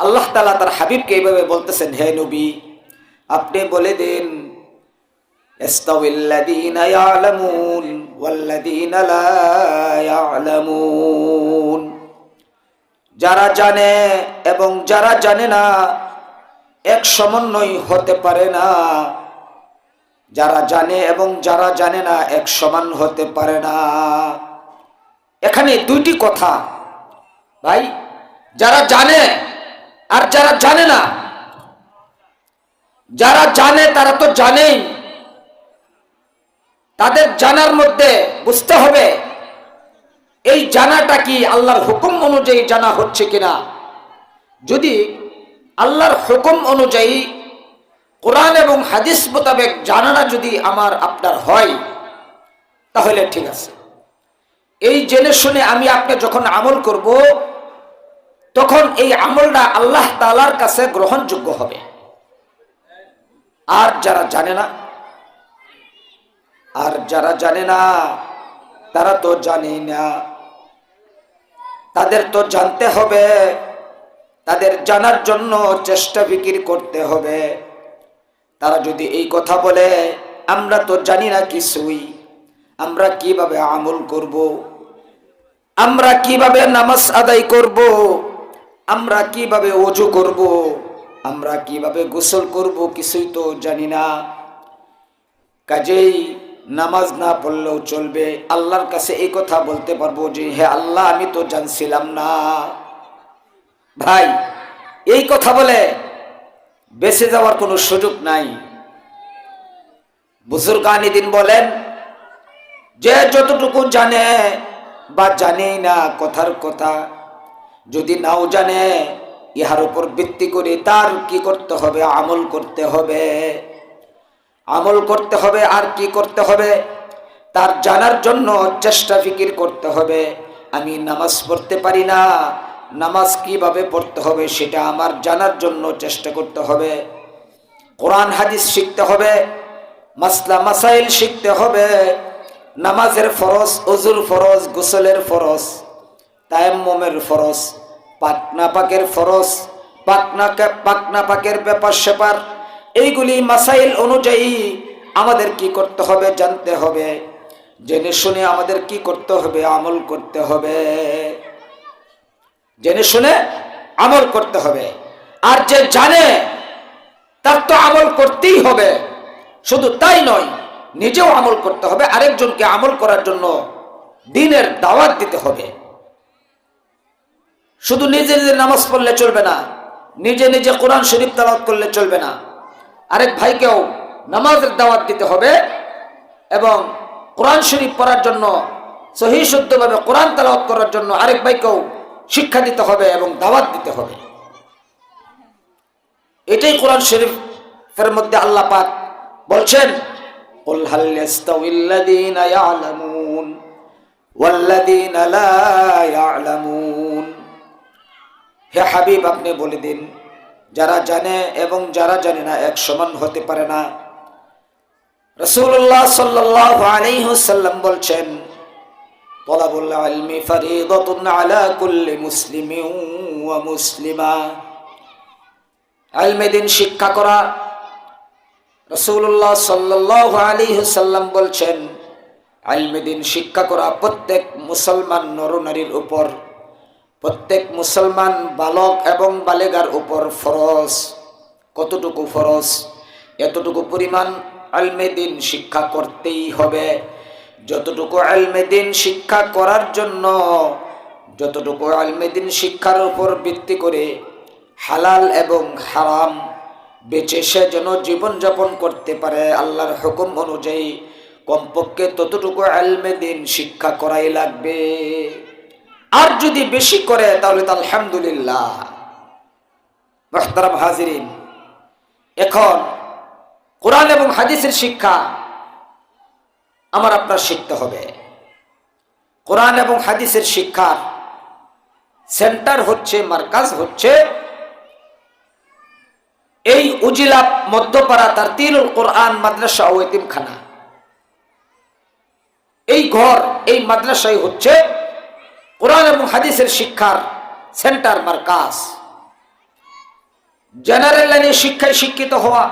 আল্লাহ তালা তার হাবিবকে এইভাবে বলতেছেন, হে নবী, আপনি বলে দেন যারা জানে এবং যারা জানে না, এক সমন্বয় হতে পারে না। যারা জানে এবং যারা জানে না, এক সমান হতে পারে না। এখানে দুইটি কথা। ভাই, যারা জানে আর যারা জানে না, যারা জানে তারা তো জানেই। তাদের জানার মধ্যে বুঝতে হবে, এই জানাটা কি আল্লাহর হুকুম অনুযায়ী জানা হচ্ছে কিনা? যদি আল্লাহর হুকুম অনুযায়ী কোরআন এবং হাদিস মোতাবেক জানাটা যদি আমার, আপনার হয়, তাহলে ঠিক আছে। এই জেনে শুনে আমি আপনি যখন আমল করব তখন এই আমলটা আল্লাহ তালার কাছে গ্রহণযোগ্য হবে আর যারা জানে না, আর যারা জানে না, তারা তো জানে না তাদের তো জানতে হবে, তাদের জানার জন্য চেষ্টা বিক্রি করতে হবে তারা যদি এই কথা বলে, আমরা তো জানি না কিছুই, আমরা কীভাবে আমল করব। আমরা কীভাবে নামাজ আদায় করব। আমরা কীভাবে অজু করব। আমরা কীভাবে গোসল করব? কিছুই তো জানি না। কাজেই নামাজ না পড়লেও চলবে। আল্লাহর কাছে এই কথা বলতে পারব যে, হে আল্লাহ, আমি তো জানছিলাম না। ভাই, এই কথা বলে বেঁচে যাওয়ার কোনো সুযোগ নাই। বুজুর্গানি দিন বলেন, যে যতটুকু জানে বা জানেই না কথার কথা যদি নাও জানে, ইহার উপর ভিত্তি করে তার কি করতে হবে, আমল করতে হবে। আমল করতে হবে, আর কি করতে হবে, তার জানার জন্য চেষ্টা ফিকির করতে হবে। আমি নামাজ পড়তে পারি না, নামাজ কীভাবে পড়তে হবে সেটা আমার জানার জন্য চেষ্টা করতে হবে। কোরআন, হাদিস শিখতে হবে, মাসলা, মাসাইল শিখতে হবে, নামাজের ফরজ অজুর ফরজ, গোসলের ফরজ। তায়াম্মমের ফরজ পাকনা পাকের ফরজ পাকনা পাকনা পাকের ব্যাপার সেপার এইগুলি মাসাইল অনুযায়ী আমাদের কি করতে হবে জানতে হবে। জেনে শুনে আমাদের কি করতে হবে? আমল করতে হবে। জেনে শুনে আমল করতে হবে। আর যে জানে, তার তো আমল করতেই হবে। শুধু তাই নয়, নিজেও আমল করতে হবে। আরেকজনকে আমল করার জন্য দিনের দাওয়াত দিতে হবে। শুধু নিজে নিজে নামাজ পড়লে চলবে না নিজে নিজে কোরআন শরীফ তালাত করলে চলবে না আরেক ভাইকেও নামাজের দাওয়াত দিতে হবে এবং কোরআন শরীফ পড়ার জন্য সহি শুদ্ধভাবে কোরআন তালাওয়াত করার জন্য আরেক ভাইকেও শিক্ষা দিতে হবে এবং দাওয়াত দিতে হবে এটাই কোরআন শরীফের মধ্যে আল্লাহ পাক বলছেন قل هل يستوي الذين يعلمون والذين لا يعلمون হে হাবিব, আপনি বলে দিন, যারা জানে এবং যারা জানে না এক সমান হতে পারে না। রসুল্লাহ সাল্লাহ আলাইসাল্লাম বলছেন আলমি আলা কুল্লি মুসলিম। শিক্ষা করা। রসুল্লাহ সাল্লাহ সাল্লাম বলছেন, আলমে শিক্ষা করা প্রত্যেক মুসলমান নরনারীর উপর প্রত্যেক মুসলমান বালক এবং বালেগার উপর ফরজ। কতটুকু ফরজ? এতটুকু পরিমাণ আলমেদিন শিক্ষা করতেই হবে। যতটুকু আলমেদিন শিক্ষা করার জন্য, যতটুকু আলমেদিন শিক্ষার উপর ভিত্তি করে হালাল এবং হারাম বেঁচে সে যেন জীবনযাপন করতে পারে, আল্লাহর হুকুম অনুযায়ী কমপক্ষে ততটুকু আলমেদিন শিক্ষা করাই লাগবে। আর যদি বেশি করে, তাহলে তো আলহামদুলিল্লাহ। হাজিরিন, এখন কোরআন এবং হাদিসের শিক্ষা আমার আপনার শিখতে হবে। কোরআন এবং হাদিসের শিক্ষার সেন্টার হচ্ছে, মার্কাজ হচ্ছে এই উজিলা মধ্যপাড়া তার তিলুল কোরআন মাদ্রাসা ও এতিমখানা। এই ঘর, এই মাদ্রাসায় হচ্ছে কোরআন এবং হাদিসের শিক্ষার সেন্টার, মার্কাজ। জেনারেল লাইনে শিক্ষায় শিক্ষিত হওয়া,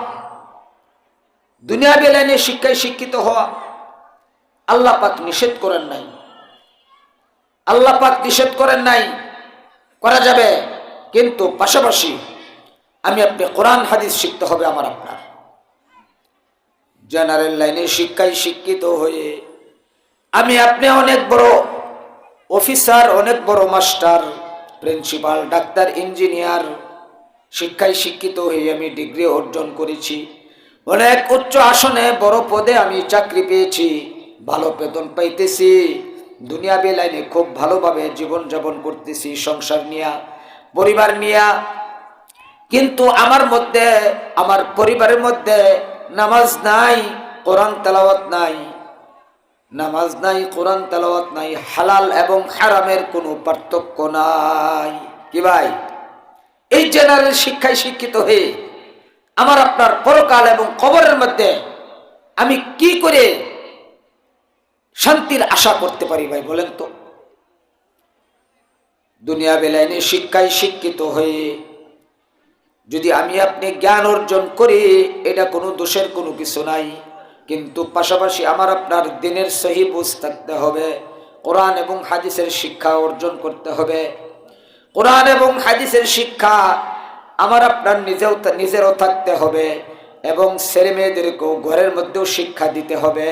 দুনিয়াবী লাইনে শিক্ষায় শিক্ষিত হওয়া, আল্লাহ পাক নিষেধ করেন নাই। আল্লাহ পাক নিষেধ করেন নাই, করা যাবে, কিন্তু পাশাপাশি আমি আপনি কোরআন, হাদিস শিখতে হবে আমার আপনার। জেনারেল লাইনে শিক্ষায় শিক্ষিত হয়ে আমি আপনি অনেক বড় অফিসার, অনেক বড় মাস্টার, প্রিন্সিপাল, ডাক্তার, ইঞ্জিনিয়ার, শিক্ষায় শিক্ষিত হয়ে আমি ডিগ্রি অর্জন করেছি। অনেক উচ্চ আসনে বড় পদে আমি চাকরি পেয়েছি। ভালো বেতন পাইতেছি। দুনিয়াবি লাইনে খুব ভালোভাবে জীবনযাপন করতেছি, সংসার নিয়া, পরিবার নিয়া। কিন্তু আমার মধ্যে, আমার পরিবারের মধ্যে নামাজ নাই, কোরআন তেলাওয়াত নাই। নামাজ নাই, কোরআন তেলাওয়াত নাই, হালাল এবং হারামের কোনো পার্থক্য নাই। কি ভাই? এই জেনারেল শিক্ষায় শিক্ষিত হয়ে আমার আপনার পরকাল এবং কবরের মধ্যে আমি কি করে শান্তির আশা করতে পারি ভাই, বলেন তো? দুনিয়া বেলাইনে শিক্ষায় শিক্ষিত হয়ে যদি আমি আপনি জ্ঞান অর্জন করি, এটা কোনো দোষের কোনো কিছু নাই। কিন্তু পাশাপাশি আমার আপনার দিনের সহি বুঝ থাকতে হবে, কোরআন এবং হাদিসের শিক্ষা অর্জন করতে হবে। কোরআন এবং হাদিসের শিক্ষা আমার আপনার নিজেও নিজেরও থাকতে হবে এবং ছেলে মেয়েদেরকেও ঘরের মধ্যেও শিক্ষা দিতে হবে।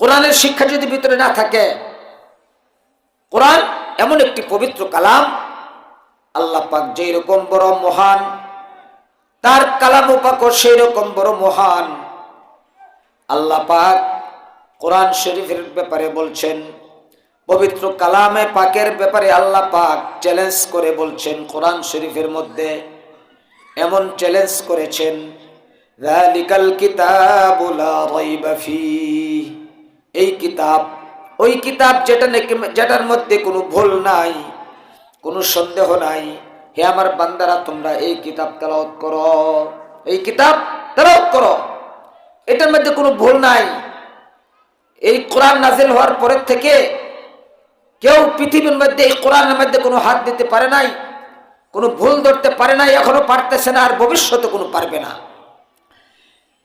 কোরআনের শিক্ষা যদি ভিতরে না থাকে, কোরআন এমন একটি পবিত্র কালাম, আল্লাহ পাক রকম বড় মহান তার কালাম সেই রকম বড় মহান। আল্লাহ পাক কোরআন শরীফের ব্যাপারে বলছেন, পবিত্র কালামে পাকের ব্যাপারে আল্লাহ পাক চ্যালেঞ্জ করে বলছেন কোরআন শরীফের মধ্যে। এমন চ্যালেঞ্জ করেছেন এই কিতাব, ওই কিতাব যেটা নাকি যেটার মধ্যে কোনো ভুল নাই, কোনো সন্দেহ নাই হে আমার বান্দারা, তোমরা এই কিতাব তেলাওত করো। এই কিতাব তেলাওত করো। এটার মধ্যে কোনো ভুল নাই। এই কোরআন নাজিল হওয়ার পরের থেকে কেউ পৃথিবীর মধ্যে এই কোরআনের মধ্যে কোনো হাত দিতে পারে নাই, কোনো ভুল ধরতে পারে নাই, এখনও পারতেছে না, আর ভবিষ্যতে কোনো পারবে না।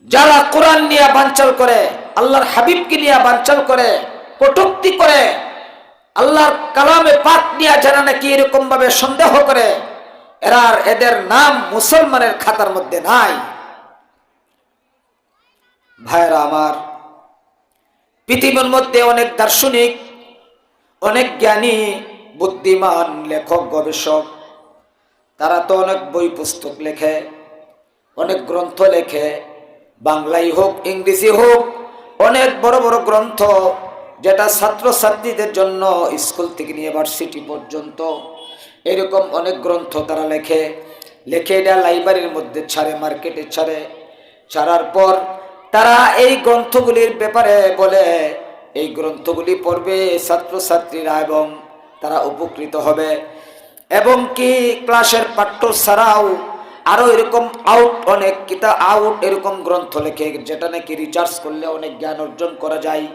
যারা কোরআন নিয়ে বাঞ্চাল করে, আল্লাহর হাবিবকে নিয়ে বাঞ্চাল করে, কটুক্তি করে, আল্লাহর কালামে পাক নিয়ে যারা নাকি এরকম ভাবে সন্দেহ করে এরা এদের নাম মুসলমানের খাতার মধ্যে নাই। ভাইরা আমার, পৃথিবীর মধ্যে অনেক দার্শনিক, অনেক জ্ঞানী, বুদ্ধিমান লেখক, গবেষক, তারা তো অনেক বই পুস্তক লেখে, অনেক গ্রন্থ লেখে, বাংলাই হোক, ইংরেজি হোক, অনেক বড় বড় গ্রন্থ যেটা ছাত্রছাত্রীদের জন্য স্কুল থেকে নিয়ে ভার্সিটি পর্যন্ত এরকম অনেক গ্রন্থ তারা লেখে। লেখে এটা লাইব্রেরির মধ্যে ছাড়ে, মার্কেটে ছাড়ে। ছাড়ার পর তারা এই গ্রন্থগুলির ব্যাপারে বলে, এই গ্রন্থগুলি পড়বে ছাত্রছাত্রীরা এবং তারা উপকৃত হবে। এবং কি ক্লাসের পাঠ্য ছাড়াও আরও এরকম আউট অনেক কিতা আউট এরকম গ্রন্থ লেখে, যেটা নাকি রিচার্জ করলে অনেক জ্ঞান অর্জন করা যায়।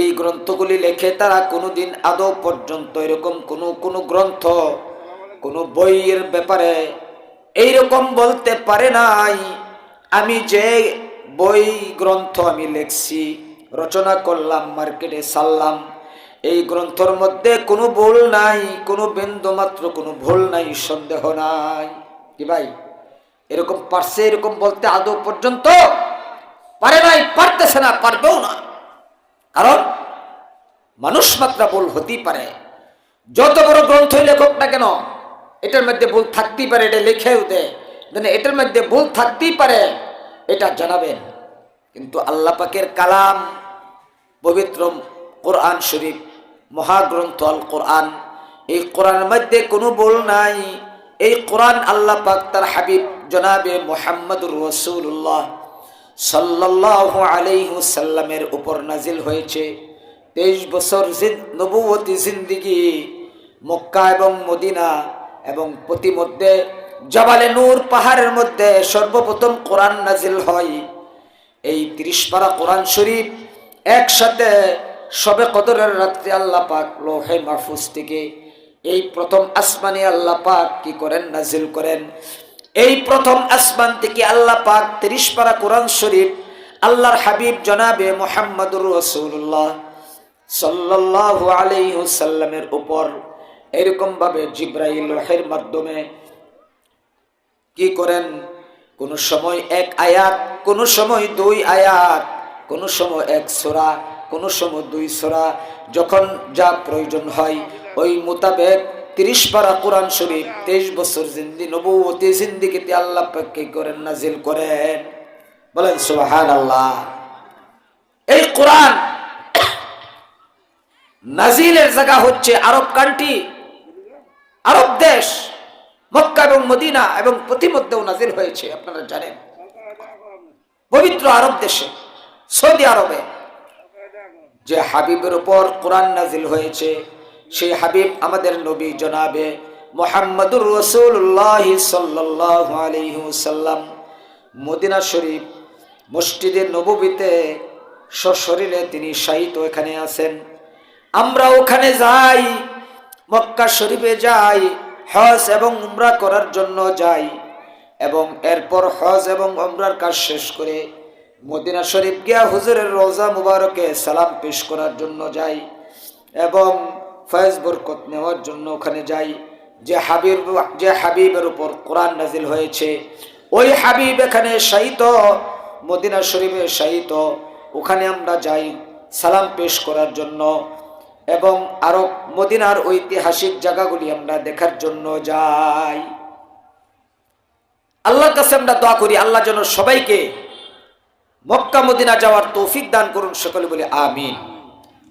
এই গ্রন্থগুলি লেখে তারা কোনোদিন আদৌ পর্যন্ত এরকম কোনো কোনো গ্রন্থ, কোনো বইয়ের ব্যাপারে এইরকম বলতে পারে নাই। আমি যে বই গ্রন্থ আমি লেখছি, রচনা করলাম, মার্কেটে সারলাম, এই গ্রন্থর মধ্যে কোনো ভুল নাই, কোনো বিন্দু মাত্র কোনো ভুল নাই, সন্দেহ নাই। কি ভাই? এরকম পারছে এরকম বলতে আদৌ পর্যন্ত? পারে নাই, পারতেছে না, পারবেও না। কারণ মানুষ মাত্রা ভুল হতেই পারে। যত বড় গ্রন্থই লেখক না কেন, এটার মধ্যে ভুল থাকতেই পারে, এটা লিখেও দেয় মানে এটার মধ্যে ভুল থাকতেই পারে, এটা জানাবেন। কিন্তু আল্লাহ পাকের কালাম, পবিত্র কোরআন শরীফ, মহাগ্রন্থ আল কোরআন, এই কোরআনের মধ্যে কোনো ভুল নাই। এই কোরআন আল্লাহ পাক তার হাবিব জনাবে মোহাম্মদুর রসুল্লাহ সাল্লাহ আলাইহুসাল্লামের উপর নাজিল হয়েছে। তেইশ বছর নবুয়তী জিন্দিগি মক্কা এবং মদিনা এবং প্রতিমধ্যে জবালে নূর পাহাড়ের মধ্যে সর্বপ্রথম কোরআন নাজিল হয়। এই তিরিশ পারা কোরআন শরীফ একসাথে সবে কদরের রাত্রে আল্লাহ পাক লোহে মাহফুজ থেকে এই প্রথম আসমানি আল্লাহ পাক কি করেন? নাজিল করেন। এই প্রথম আসমান থেকে আল্লাহ পাক তিরিশ পারা কোরআন শরীফ আল্লাহর হাবিব জনাবে মোহাম্মদুর রসুল্লাহ সাল্লাল্লাহু আলাইহি সাল্লামের উপর। এরকম ভাবে জিব্রাইল ওহের মাধ্যমে কি করেন? কোন সময় এক আয়াত, কোন সময় দুই আয়াত, কোন সময় এক সোরা, কোন সময় দুই সোরা। যখন যা প্রয়োজন হয়, ওই মোতাবেক তিরিশ পারা কোরআন শরীফ, তেইশ বছর জিন্দি নবুয়তি জিন্দিগিতে আল্লাহ পাক কি করেন নাজিল করেন। বলেন সুবহান আল্লাহ এই কোরআন নাজিলের জায়গা হচ্ছে আরব কান্ট্রি, আরব দেশ, মক্কা এবং মদিনা এবং প্রতিমধ্যেও নাজিল হয়েছে, আপনারা জানেন। পবিত্র আরব দেশে, সৌদি আরবে যে হাবিবের উপর কোরআন নাজিল হয়েছে সেই হাবিব আমাদের নবী জনাবে মোহাম্মদুর রসুল্লাহ সাল্লাহ আলহিহসাল্লাম মদিনা শরীফ, মসজিদে নবীতে সশরীরে তিনি শাহিত এখানে আছেন। আমরা ওখানে যাই, মক্কা শরীফে যাই, হজ এবং উমরা করার জন্য যাই এবং এরপর হজ এবং উমরার কাজ শেষ করে মদিনা শরীফ গিয়া হুজুরের রোজা মুবারকে সালাম পেশ করার জন্য যাই এবং ফয়েজ বরকত নেওয়ার জন্য ওখানে যাই। যে হাবিব, যে হাবিবের উপর কোরআন নাজিল হয়েছে, ওই হাবিব এখানে শাহিত মদিনা শরীফে শাহিত ওখানে আমরা যাই সালাম পেশ করার জন্য এবং আরও মদিনার ঐতিহাসিক জায়গাগুলি আমরা দেখার জন্য যাই। আল্লাহর কাছে আমরা দোয়া করি, আল্লাহ যেন সবাইকে মক্কা মদিনা যাওয়ার তৌফিক দান করুন সকলে বলে আমিন।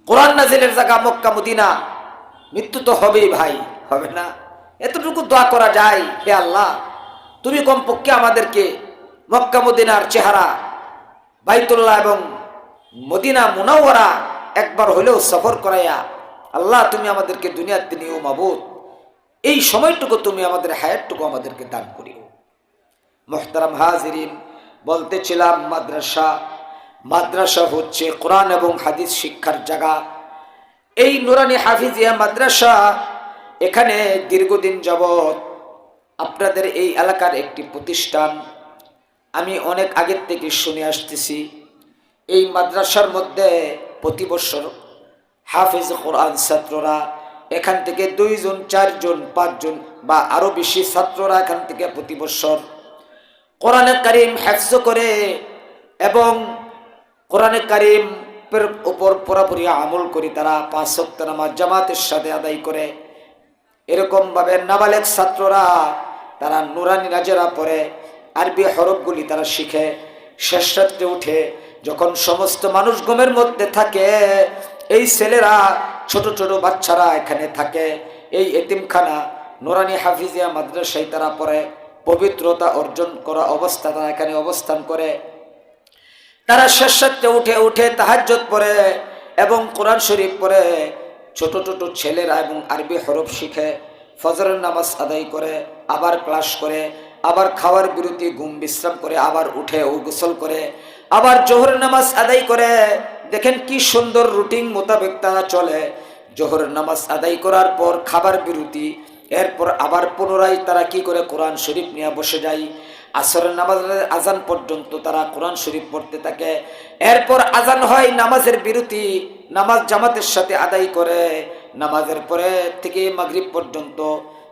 কোরআন নাজিলের জায়গা মক্কা মদিনা। মৃত্যু তো হবেই ভাই, হবে না। এতটুকু দোয়া করা যায়, হে আল্লাহ। তুমি কমপক্ষে আমাদেরকে মক্কা মদিনার চেহারা, বাইতুল্লাহ এবং মদিনা মুনাওয়ারা একবার হলেও সফর করাইয়া, আল্লাহ তুমি আমাদেরকে দুনিয়ার দুনিয়াতে নিও মাবুদ। এই সময়টুকু তুমি আমাদের হায়াতটুকু আমাদেরকে দান করিও। মোহতারাম হাজিরিন, বলতেছিলাম মাদ্রাসা মাদ্রাসা হচ্ছে কোরআন এবং হাদিস শিক্ষার জায়গা। এই নুরানি হাফিজিয়া মাদ্রাসা এখানে দীর্ঘদিন যাবৎ আপনাদের এই এলাকার একটি প্রতিষ্ঠান। আমি অনেক আগের থেকে শুনে আসতেছি, এই মাদ্রাসার মধ্যে প্রতি বছর হাফিজ কোরআন ছাত্ররা এখান থেকে দুইজন, চারজন, পাঁচজন বা আরও বেশি ছাত্ররা এখান থেকে প্রতি বছর কোরআনে কারিম হ্যাফজ করে এবং কোরআনে কারিমের উপর পুরাপুরি আমল করি, তারা পাঁচ সপ্তাহ নামাজ জামাতের সাথে আদায় করে। এরকমভাবে নাবালেক ছাত্ররা, তারা নুরানি নাজেরা পড়ে, আরবি হরফগুলি তারা শিখে, শেষ রাত্রে উঠে যখন সমস্ত মানুষ ঘুমের মধ্যে থাকে, এই ছেলেরা, ছোট ছোট বাচ্চারা এখানে থাকে। এই এতিমখানা, নোরানি হাফিজিয়া মাদ্রাসায় তারা পড়ে, পবিত্রতা অর্জন করা অবস্থা তারা এখানে অবস্থান করে। তারা শেষ রাত্রে উঠে উঠে তাহাজ্জত পড়ে এবং কোরআন শরীফ পড়ে। ছোট ছোট ছেলেরা এবং আরবি হরফ শিখে, ফজরের নামাজ আদায় করে, আবার ক্লাস করে, আবার খাওয়ার বিরতি, ঘুম বিশ্রাম করে, আবার উঠে ও গোসল করে, আবার জোহরের নামাজ আদায় করে। দেখেন কি সুন্দর রুটিন মোতাবেক তারা চলে। জোহরের নামাজ আদায় করার পর খাবার বিরতি, এরপর আবার পুনরায় তারা কি করে কোরআন শরীফ নিয়ে বসে যায়। আসরের নামাজের আজান পর্যন্ত তারা কোরআন শরীফ পড়তে থাকে। এরপর আজান হয় নামাজের বিরতি, নামাজ জামাতের সাথে আদায় করে। নামাজের পরে থেকে মাগরিব পর্যন্ত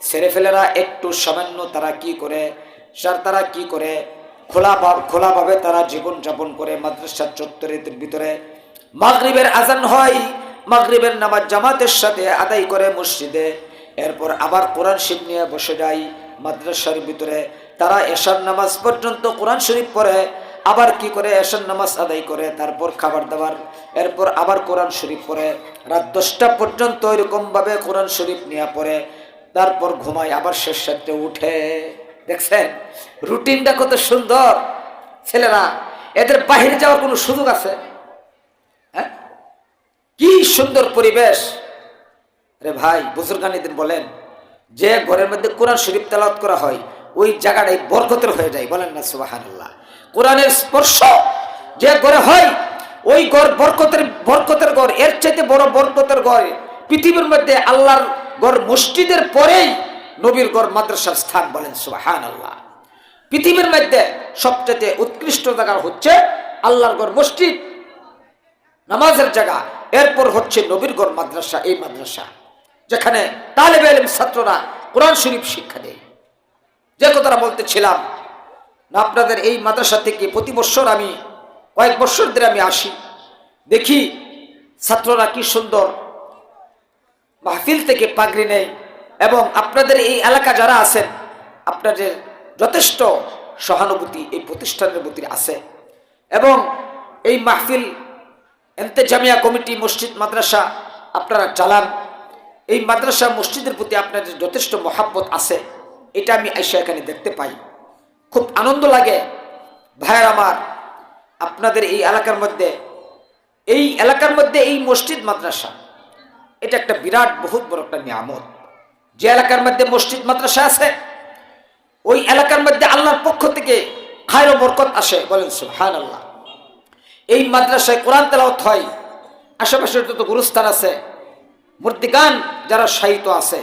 ছেলেফেলেরা একটু সামান্য তারা কি করে? স্যার তারা কি করে? খোলা খোলাভাবে তারা জীবন যাপন করে মাদ্রাসার চত্বরের ভিতরে। মাগরিবের আজান হয়, মাগরিবের নামাজ জামাতের সাথে আদায় করে মসজিদে। এরপর আবার কোরআন শিব নিয়ে বসে যায় মাদ্রাসার ভিতরে। তারা এশার নামাজ পর্যন্ত কোরআন শরীফ পড়ে, আবার কি করে এশার নামাজ আদায় করে? তারপর খাবার দাবার, এরপর আবার কোরআন শরীফ পড়ে। রাত দশটা পর্যন্ত এরকমভাবে কোরআন শরীফ নিয়ে পড়ে, তারপর ঘুমায়, আবার শেষ সাথে উঠে। দেখছেন? রুটিনটা কত সুন্দর। ছেলেরা, এদের বাহিরে যাওয়ার কোনো সুযোগ আছে? হ্যাঁ? কি সুন্দর পরিবেশ। রে ভাই বুজুর্গানিদিন বলেন, যে ঘরের মধ্যে কোরআন শরীফ তেলাওয়াত করা হয় ওই জায়গাটাই বরকতের হয়ে যায়। বলেন না সুবাহান্লাহ কোরআনের স্পর্শ যে ঘরে হয়, ওই ঘর বরকতের বরকতের ঘর এর চাইতে বড় বরকতের ঘর পৃথিবীর মধ্যে আল্লাহর গড় মসজিদের পরেই নবীর গড় মাদ্রাসার স্থান, বলেন সুবাহান আল্লাহ পৃথিবীর মধ্যে সবচেয়ে উৎকৃষ্ট জায়গা হচ্ছে আল্লাহর গড় মসজিদ। নামাজের জায়গা, এরপর হচ্ছে নবীর গড় মাদ্রাসা, এই মাদ্রাসা, যেখানে তালেব ছাত্ররা কোরআন শরীফ শিক্ষা দেয়। যে কথাটা বলতেছিলাম আপনাদের এই মাদ্রাসা থেকে প্রতি বছর আমি, কয়েক বছর ধরে আমি আসি। দেখি ছাত্ররা কি সুন্দর মাহফিল থেকে পাগড়ি নেয় এবং আপনাদের এই এলাকা যারা আছেন, আপনাদের যথেষ্ট সহানুভূতি এই প্রতিষ্ঠানের প্রতি আছে। এবং এই মাহফিল এন্তেজামিয়া কমিটি মসজিদ মাদ্রাসা আপনারা চালান। এই মাদ্রাসা মসজিদের প্রতি আপনাদের যথেষ্ট মহাব্বত আছে। এটা আমি আইসা এখানে দেখতে পাই। খুব আনন্দ লাগে। ভাইয়ের আমার, আপনাদের এই এলাকার মধ্যে, এই এলাকার মধ্যে এই মসজিদ মাদ্রাসা, এটা একটা বিরাট বহুত বড় একটা নিয়ামত। যে এলাকার মধ্যে মসজিদ মাদ্রাসা আছে, ওই এলাকার মধ্যে আল্লাহর পক্ষ থেকে খায়র বরকত আসে। বলেন সুহান আল্লাহ এই মাদ্রাসায় কোরআন তেলাওত হয়, আশেপাশে যত গুরুস্থান আছে মূর্তিগান যারা সাহিত্য আছে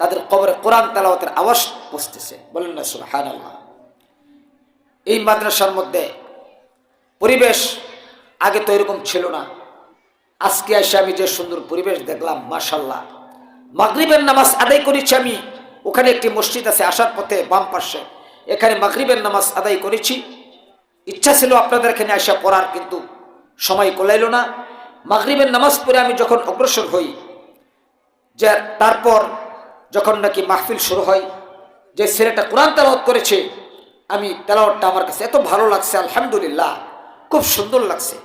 তাদের কবরে কোরআন তেলাওয়াতের আওয়াজ পৌঁছতেছে বলেন না আল্লাহ এই মাদ্রাসার মধ্যে পরিবেশ আগে তো এরকম ছিল না। আজকে এসে আমি যে সুন্দর পরিবেশ দেখলাম মাশাল্লাহ মাগরিবের নামাজ আদায় করেছি আমি। ওখানে একটি মসজিদ আছে আসার পথে বাম পাশে। এখানে মাগরিবের নামাজ আদায় করেছি। ইচ্ছা ছিল আপনাদের এখানে আসা পড়ার, কিন্তু সময় কোলাইল না। মাগরিবের নামাজ পড়ে আমি যখন অগ্রসর হই, যে তারপর যখন নাকি মাহফিল শুরু হয়, যে ছেলেটা কোরআন তেলাওয়াত করেছে, আমি তেলাওয়াতটা আমার কাছে এত ভালো লাগছে, আলহামদুলিল্লাহ, খুব সুন্দর লাগছে।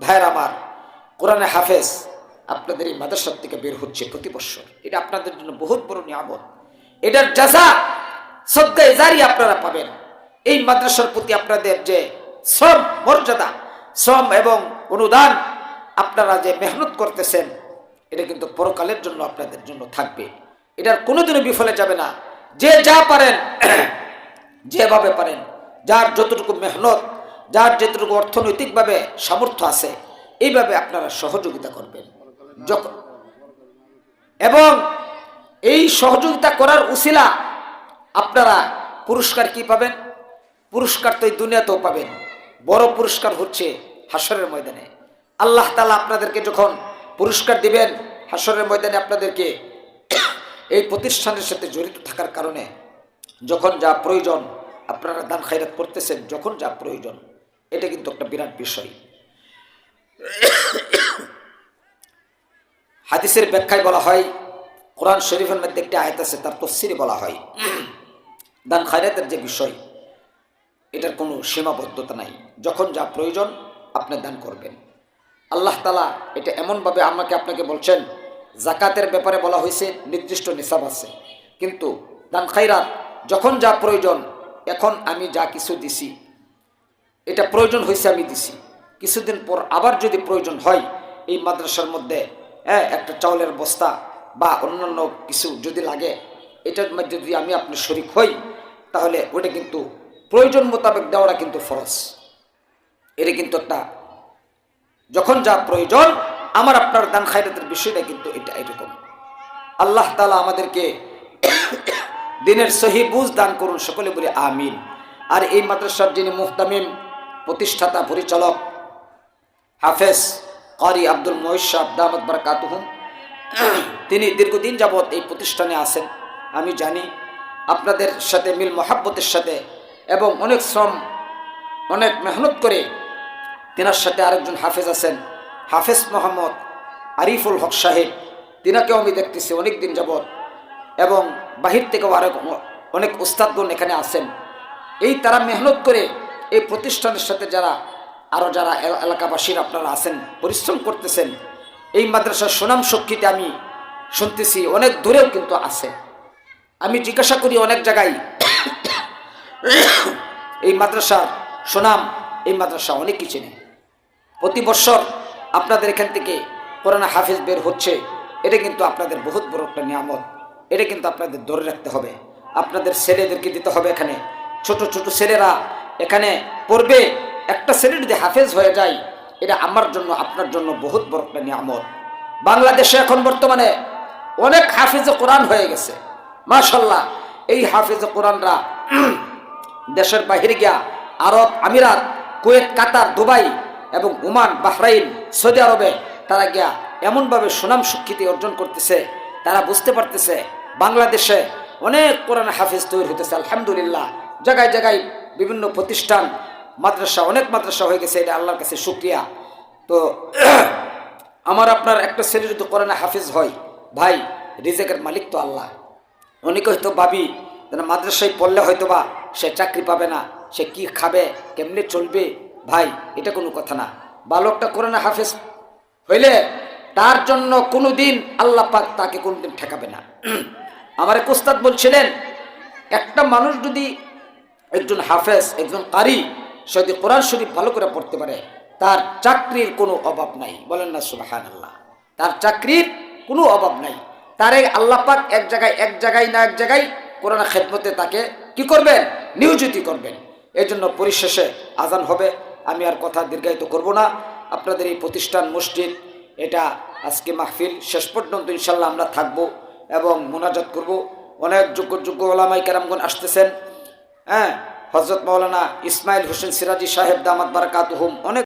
ভাইয়ের আমার, কোরআনে হাফেজ আপনাদের এই মাদ্রাসার থেকে বের হচ্ছে প্রতি বছর। এটা আপনাদের জন্য বহুত বড় নিয়ামত। এটার যাজা শ্রদ্ধা এজারি আপনারা পাবেন। এই মাদ্রাসার প্রতি আপনাদের যে শ্রম মর্যাদা, শ্রম এবং অনুদান আপনারা যে মেহনত করতেছেন, এটা কিন্তু পরকালের জন্য আপনাদের জন্য থাকবে। এটার কোনোদিনও বিফলে যাবে না। যে যা পারেন, যেভাবে পারেন, যার যতটুকু মেহনত, যার যতটুকু অর্থনৈতিকভাবে সামর্থ্য আছে, এইভাবে আপনারা সহযোগিতা করবেন। যখন এবং এই সহযোগিতা করার উসিলা আপনারা পুরস্কার কি পাবেন? পুরস্কার তো এই দুনিয়াতেও পাবেন। বড় পুরস্কার হচ্ছে হাসরের ময়দানে। আল্লাহ তালা আপনাদেরকে যখন পুরস্কার দিবেন হাসরের ময়দানে আপনাদেরকে এই প্রতিষ্ঠানের সাথে জড়িত থাকার কারণে যখন যা প্রয়োজন আপনারা দান খাইরাত করতেছেন, যখন যা প্রয়োজন, এটা কিন্তু একটা বিরাট বিষয়। হাদিসের ব্যাখ্যায় বলা হয়, কোরআন শরীফের মধ্যে একটি আয়াত আছে, তার তফসিরে বলা হয়। দান খায়রাতের যে বিষয়, এটার কোনো সীমাবদ্ধতা নাই। যখন যা প্রয়োজন, আপনি দান করবেন। আল্লাহ তালা এটা এমনভাবে আমাকে আপনাকে বলছেন জাকাতের ব্যাপারে বলা হয়েছে, নির্দিষ্ট নিসাব আছে। কিন্তু দান খাইরাত যখন যা প্রয়োজন, এখন আমি যা কিছু দিছি, এটা প্রয়োজন হয়েছে আমি দিছি। কিছুদিন পর আবার যদি প্রয়োজন হয়, এই মাদ্রাসার মধ্যে হ্যাঁ একটা চাউলের বস্তা বা অন্যান্য কিছু যদি লাগে, এটার মধ্যে যদি আমি আপনি শরিক হই, তাহলে ওটা কিন্তু প্রয়োজন মোতাবেক দেওয়াটা কিন্তু ফরজ। এটা কিন্তু একটা, যখন যা প্রয়োজন আমার আপনার দান খায়রাতের বিষয়টা কিন্তু এটা এরকম। আল্লাহ তালা আমাদেরকে দিনের সহি বুঝ দান করুন, সকলে বলে আমিন। আর এই মাদ্রাসার যিনি মুহতামিম, প্রতিষ্ঠাতা, পরিচালক, হাফেজ কারি আব্দুল মহিসাব দামদ বারকাতুহুম তিনি দীর্ঘদিন যাবৎ এই প্রতিষ্ঠানে আছেন। আমি জানি আপনাদের সাথে মিল, মহাব্বতের সাথে এবং অনেক শ্রম, অনেক মেহনত করে তেনার সাথে আরেকজন হাফেজ আছেন। হাফেজ মোহাম্মদ আরিফুল হক সাহেব, তিনাকেও আমি দেখতেছি অনেক দিন যাবৎ এবং বাহির থেকেও আরেক অনেক উস্তাদগণ এখানে আছেন। এই তারা মেহনত করে এই প্রতিষ্ঠানের সাথে যারা আরও যারা এল- এলাকাবাসীর আপনারা আছেন, পরিশ্রম করতেছেন, এই মাদ্রাসার সুনাম শক্তিতে আমি শুনতেছি অনেক দূরেও কিন্তু আছে। আমি জিজ্ঞাসা করি অনেক জায়গায় এই মাদ্রাসার সুনাম, এই মাদ্রাসা অনেক কিছু নেই প্রতি বছর আপনাদের এখান থেকে কোরআন হাফিজ বের হচ্ছে, এটা কিন্তু আপনাদের বহুত বড় একটা নিয়ামত। এটা কিন্তু আপনাদের ধরে রাখতে হবে। আপনাদের ছেলেদেরকে দিতে হবে এখানে। ছোট ছোট ছেলেরা এখানে পড়বে, একটা ছেলে যদি হাফেজ হয়ে যায়, এটা আমার জন্য, আপনার জন্য বহুত বড় একটা নিয়ামত। বাংলাদেশে এখন বর্তমানে অনেক হাফিজে কোরআন হয়ে গেছে। মাশাল্লাহ এই হাফিজে কোরআনরা দেশের বাহিরে গিয়া Arab Emirates, Kuwait, Qatar, Dubai এবং ওমান, বাহরাইন সৌদি আরবে তারা গিয়া এমনভাবে সুনাম স্বীকৃতি অর্জন করতেছে, তারা বুঝতে পারতেছে বাংলাদেশে অনেক কোরআন হাফিজ তৈরি হতেছে আলহামদুলিল্লাহ। জায়গায় জায়গায় বিভিন্ন প্রতিষ্ঠান, মাদ্রাসা, অনেক মাদ্রাসা হয়ে গেছে, এটা আল্লাহর কাছে শুক্রিয়া। তো আমার আপনার একটা ছেলে যদি কোরআনে হাফিজ হয়, ভাই, রিজেকের মালিক তো আল্লাহ। অনেকে হয়তো ভাবি, যেন মাদ্রাসায় পড়লে হয়তো বা সে চাকরি পাবে না, সে কি খাবে, কেমনে চলবে? ভাই, এটা কোনো কথা না। বালকটা কোরআনে হাফেজ। হইলে তার জন্য কোনো দিন আল্লাহ পাক তাকে কোনোদিন ঠেকাবে না। আমার এক ওস্তাদ বলছিলেন, একটা মানুষ যদি একজন হাফেজ, একজন কারি, সে যদি কোরআন শরীফ ভালো করে পড়তে পারে, তার চাকরির কোনো অভাব নাই। বলেন না সুবাহান আল্লাহ তার চাকরির কোনো অভাব নাই। তার এই আল্লাহ পাক এক জায়গায় এক জায়গায় না এক জায়গায় কোরআন খেদমতে তাকে কি করবেন? নিয়োজিত করবেন। এই জন্য পরিশেষে আজান হবে। আমি আর কথা দীর্ঘায়িত করব না। আপনাদের এই প্রতিষ্ঠান মসজিদ, এটা আজকে মাহফিল, শেষ পর্যন্ত ইনশাল্লাহ আমরা থাকব এবং মোনাজাত করব। অনেক যোগ্য যোগ্য ওলামাই কেরামগণ আসতেছেন। হ্যাঁ হজরত মৌলানা ইসমাইল হোসেন সিরাজি সাহেব, দামাত বারাকাত অনেক